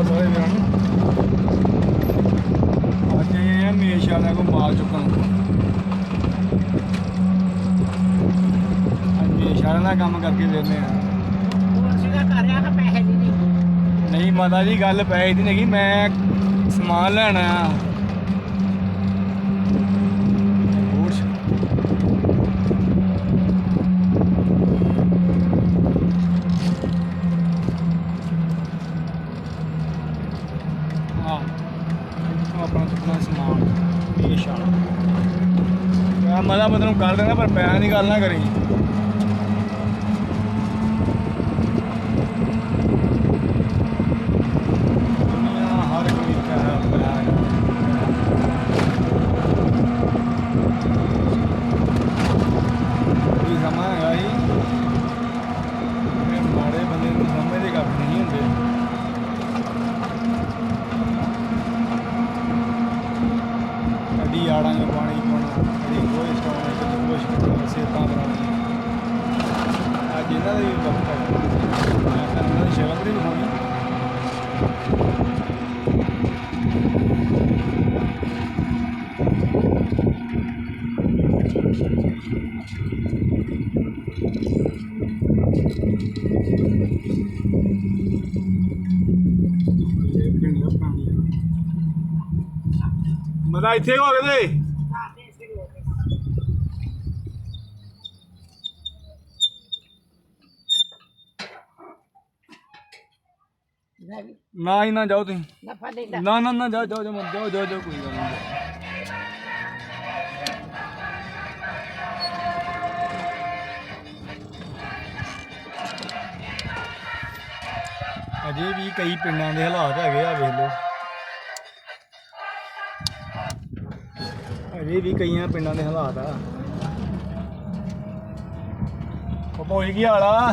ਅਕਾਲ ਸਾਰੇ ਵੀਰਾਂ ਨੂੰ ਅੱਜ ਇਹ ਆ ਮੇਸ਼ ਵਾਲਿਆਂ ਕੋ ਮਾਲ ਚੁੱਕਣ ਅੱਜ ਮੇਸ਼ ਵਾਲਿਆਂ ਦਾ ਕੰਮ ਕਰਕੇ ਦਿੰਦੇ ਆ ਨਹੀਂ। ਮਾਤਾ ਜੀ ਗੱਲ ਪੈਸੇ ਦੀ ਨਹੀਂ ਮੈਂ ਸਮਾਨ ਲੈਣਾ ਆ ਹਾਂ ਇੱਥੋਂ ਆਪਣਾ ਚੁੱਕਣਾ ਸਮਾਨ, ਇਹ ਸ਼ਾਲ ਮੈਂ ਮਜ਼ਾ ਮਤਲਬ ਤੈਨੂੰ ਕਰ ਦੇਣਾ ਪਰ ਪੈਸਿਆਂ ਦੀ ਗੱਲ ਨਾ ਕਰੀ। ਅੱਜ ਇਹਨਾਂ ਦਾ ਵੀ ਵਕਤ ਹੈ ਮੈਂ ਤਾਂ ਇਹਨਾਂ ਦੀ ਸ਼ਕਲ ਵੀ ਦਿਖਾਉਣੀ ਇਹ ਪਿੰਡ ਦਾ ਪਾਣੀ ਮਦਾ ਇੱਥੇ ਹੋ ਗਏ ਤੇ ਹਾਂ ਤੇ ਫਿਰ ਹੋ ਗਏ ਵੀ, ਨਾ ਹੀ ਨਾ ਜਾਓ ਤੁਸੀਂ। ਨਫਾ ਦੇ ਲੈ ਨਾ ਨਾ ਨਾ ਜਾਓ ਜਾਓ ਜਾਓ ਮਤ ਜਾਓ ਜਾਓ ਜਾਓ ਕੋਈ ਗੱਲ ਨਹੀਂ। ਅਜੇ ਵੀ ਕਈ ਪਿੰਡਾਂ ਦੇ ਹਾਲਾਤ ਹੈਗੇ ਆ ਵੇਖ ਲਓ। ਅਜੇ ਵੀ ਕਈਆਂ ਪਿੰਡਾਂ ਦੇ ਹਾਲਾਤ ਆ। ਉਹ ਪਹੁੰਚ ਕੀ ਹਾਲ ਆ?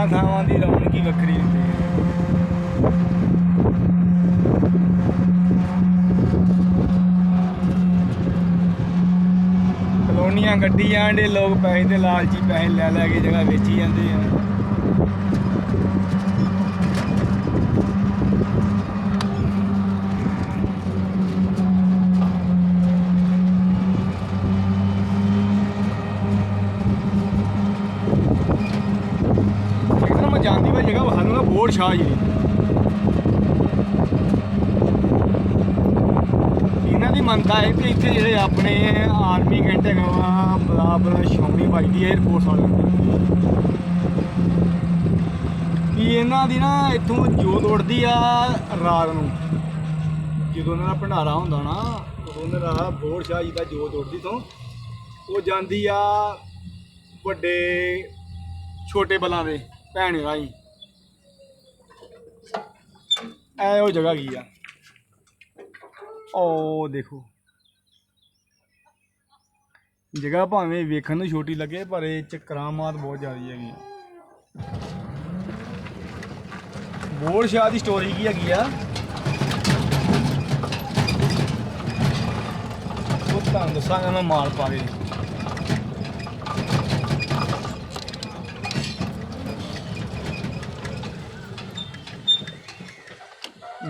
ਪਿੰਡਾਂ ਥਾਵਾਂ ਦੀ ਰੌਣਕ ਹੀ ਵੱਖਰੀ ਹੁੰਦੀ ਹੈ। ਕਲੋਨੀਆਂ ਗੱਡੀ ਜਾਂਦੇ ਲੋਕ ਪੈਸੇ ਦੇ ਲਾਲਚੀ ਪੈਸੇ ਲੈ ਲੈ ਕੇ ਜਗ੍ਹਾ ਵੇਚੀ ਜਾਂਦੇ ਆ ਇੱਕ ਤਾਂ ਮੈਂ ਜਾਂਦੀ ਵਾ ਬੋੜ ਸ਼ਾਹ ਜੀ। ਇਹਨਾਂ ਦੀ ਮੰਨਤਾ ਹੈ ਕਿ ਇੱਥੇ ਜਿਹੜੇ ਆਪਣੇ ਆਰਮੀ ਕੈਂਟ ਹੈਗਾ ਵਾ ਬਰਾਬਰ ਛਾਉਣੀ ਵੱਜਦੀ ਹੈ 에ਅਰਫੋਰਸ ਵਾਲਿਆਂ ਦੀ। ਕਿ ਇਹਨਾਂ ਦੀ ਨਾ ਇੱਥੋਂ ਜੋਤ ਉੱਡਦੀ ਆ ਰਾਤ ਨੂੰ, ਜਦੋਂ ਇਹਨਾਂ ਦਾ ਭੰਡਾਰਾ ਹੁੰਦਾ ਨਾ, ਉਦੋਂ ਇਹਨਾਂ ਦਾ ਬੋੜ ਸ਼ਾਹ ਜੀ ਦਾ ਜੋਤ ਉੱਡਦੀ ਤੋਂ, ਉਹ ਜਾਂਦੀ ਆ ਵੱਡੇ ਛੋਟੇ ਬਲਾਂ ਦੇ ਭੈਣ ਰਾਈ ਐ ਉਹ ਜਗ੍ਹਾ ਕੀ ਆ? ਓ ਦੇਖੋ। ਜਗ੍ਹਾ ਭਾਵੇਂ ਵੇਖਣ ਨੂੰ ਛੋਟੀ ਲੱਗੇ, ਪਰ ਇਹ ਚ ਕਰਾਮਾਤ ਬਹੁਤ ਜ਼ਿਆਦਾ ਹੈਗੀ ਬੋੜ ਸ਼ਾਹ ਦੀ ਸਟੋਰੀ ਕੀ ਹੈਗੀ ਆ? ਉਹ ਤੁਹਾਨੂੰ ਦੱਸਾਂਗਾ ਮੈਂ ਮਾਲ ਪਾ ਕੇ।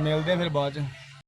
ਮਿਲਦੇ ਆ ਫਿਰ ਬਾਅਦ ਚ।